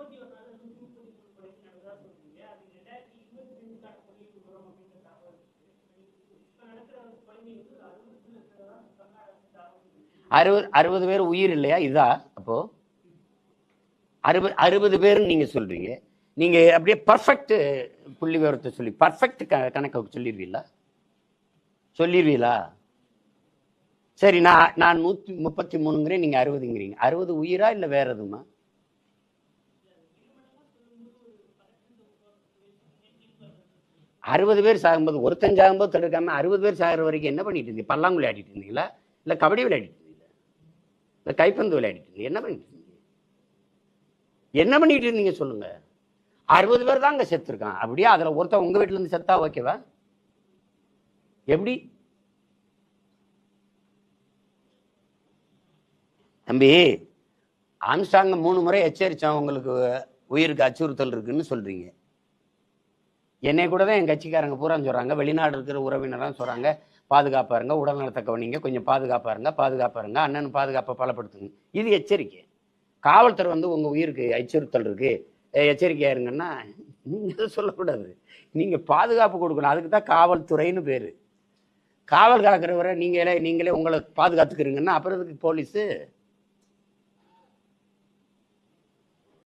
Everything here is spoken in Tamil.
முப்பத்தி ஒன்னால நூத்தி முப்பத்தி மூணு கொலை நடந்ததா சொல்றீங்க அது ரெண்டாயிரத்தி இருபத்தி ரெண்டுக்கான கொலையை விவரம் அப்படின்ற தகவல் இப்ப நடக்கிற கொலைமை வந்து அறுபது இருக்கிறதா அறுபது அறுபது பேர் உயிர் இல்லையா? இதா? அப்போ? அறுபது அறுபது பேர் நீங்க சொல்றீங்க. நீங்க அப்படியே பர்ஃபெக்ட் புள்ளி விவரத்தை சொல்லி பர்ஃபெக்ட் க கணக்கை சொல்லிடுவீங்களா? சொல்லிடுவீங்களா? சரி நான் நான் நூத்தி முப்பத்தி மூணுங்கிறேன் நீங்க அறுபதுங்கிறீங்க. அறுபது உயிரா இல்ல வேற எதுமா அறுபது பேர் சாகும்போது ஒருத்தன் சாகும்போது தடுக்காம அறுபது பேர் சாகிற வரைக்கும் என்ன பண்ணிட்டு இருந்தீங்க? பல்லாங்குழி ஆடிட்டு இருந்தீங்களா? இல்லை கபடி விளையாடிட்டு இருந்தீங்களா? இல்லை கைப்பந்து விளையாடிட்டு இருந்தீங்க? என்ன பண்ணிட்டு இருந்தீங்க? என்ன பண்ணிட்டு இருந்தீங்க சொல்லுங்க. அறுபது பேர் தான் அங்கே செத்துருக்கான். அப்படியே? அதில் ஒருத்தன் உங்கள் வீட்டிலேருந்து செத்தா ஓகேவா? எப்படி? தம்பி ஆம்ஸ்டாங்க மூணு முறை எச்சரித்தான் உங்களுக்கு உயிருக்கு அச்சுறுத்தல் இருக்குன்னு சொல்கிறீங்க என்னை கூட தான் என் கட்சிக்காரங்க பூரா சொல்கிறாங்க வெளிநாடு இருக்கிற உறவினராக சொல்கிறாங்க பாதுகாப்பாக இருங்க உடல்நலத்தை கவனிங்க கொஞ்சம் பாதுகாப்பாக இருங்க பாதுகாப்பாக இருங்க அண்ணன் பாதுகாப்பை பலப்படுத்துங்க. இது எச்சரிக்கை. காவல்துறை வந்து உங்கள் உயிருக்கு அச்சுறுத்தல் இருக்குது எச்சரிக்கையாக இருங்கன்னா நீங்கள் எதுவும் சொல்லக்கூடாது. நீங்கள் பாதுகாப்பு கொடுக்கணும். அதுக்கு தான் காவல்துறைன்னு பேர். காவல் காக்கிறவரை நீங்களே நீங்களே உங்களை பாதுகாத்துக்கிறீங்கன்னா அப்புறம் இதுக்கு போலீஸு?